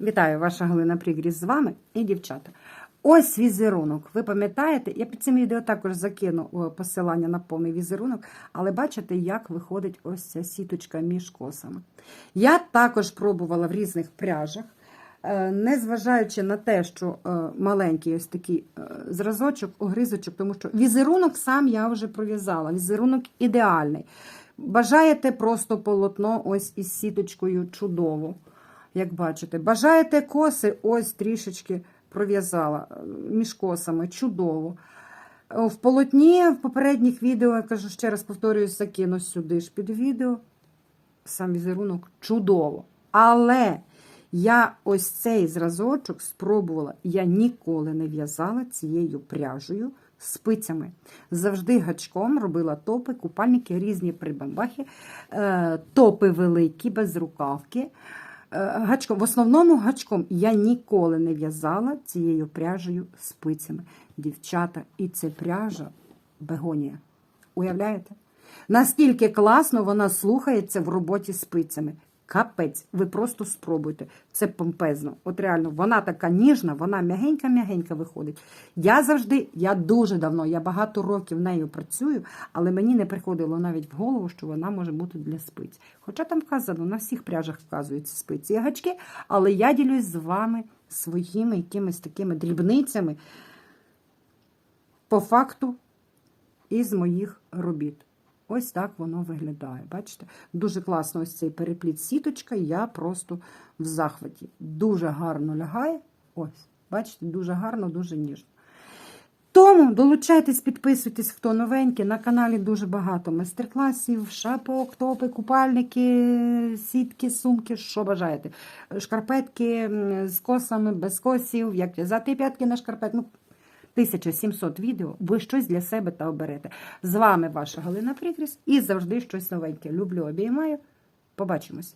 Вітаю, ваша Галина Пригріс з вами і дівчата. Ось візерунок. Ви пам'ятаєте? Я під цим відео також закину посилання на повний візерунок, але бачите, як виходить ось ця сіточка між косами. Я також пробувала в різних пряжах, е, незважаючи на те, що е, маленький ось такий е, зразочок, огризочок, тому що візерунок сам я вже пров'язала. Візерунок ідеальний. Бажаєте просто полотно ось із сіточкою чудово як бачите. Бажаєте коси, ось трішечки пров'язала е, між косами, чудово. В полотні в попередніх відео, я кажу, ще раз повторююсь, закину сюди ж під відео. Сам візерунок чудово. Але я ось цей зразочок спробувала. Я ніколи не в'язала цією пряжею спицями. Завжди гачком робила топи, купальники, різні прибамбахи, е, топи великі, без рукавки. Е, Гачком, в основному гачком я ніколи не в'язала цією пряжею спицями. Дівчата, і це пряжа бегонія. Уявляєте? Наскільки класно вона слухається в роботі спицями. Капець, ви просто спробуйте. Це помпезно. От реально, вона така ніжна, вона м'ягенька-м'ягенька виходить. Я завжди, я дуже давно, я багато років нею працюю, але мені не приходило навіть в голову, що вона може бути для спиць. Хоча там вказано, на всіх пряжах вказуються спиці і гачки, але я ділюсь з вами своїми якимись такими дрібницями по факту із моїх робіт. Ось так воно виглядає. Бачите? Дуже класно ось цей перепліт сіточка, я просто в захваті. Дуже гарно лягає. Ось, бачите, дуже гарно, дуже ніжно. Тому долучайтесь, підписуйтесь, хто новенький. На каналі дуже багато майстер-класів, шапок, топи, купальники, сітки, сумки, що бажаєте. Шкарпетки з косами, без косів, як в'язати п'ятки на шкарпет. Ну, 1700 відео, ви щось для себе та оберете. З вами ваша Галина Прикріс і завжди щось новеньке. Люблю, обіймаю. Побачимось.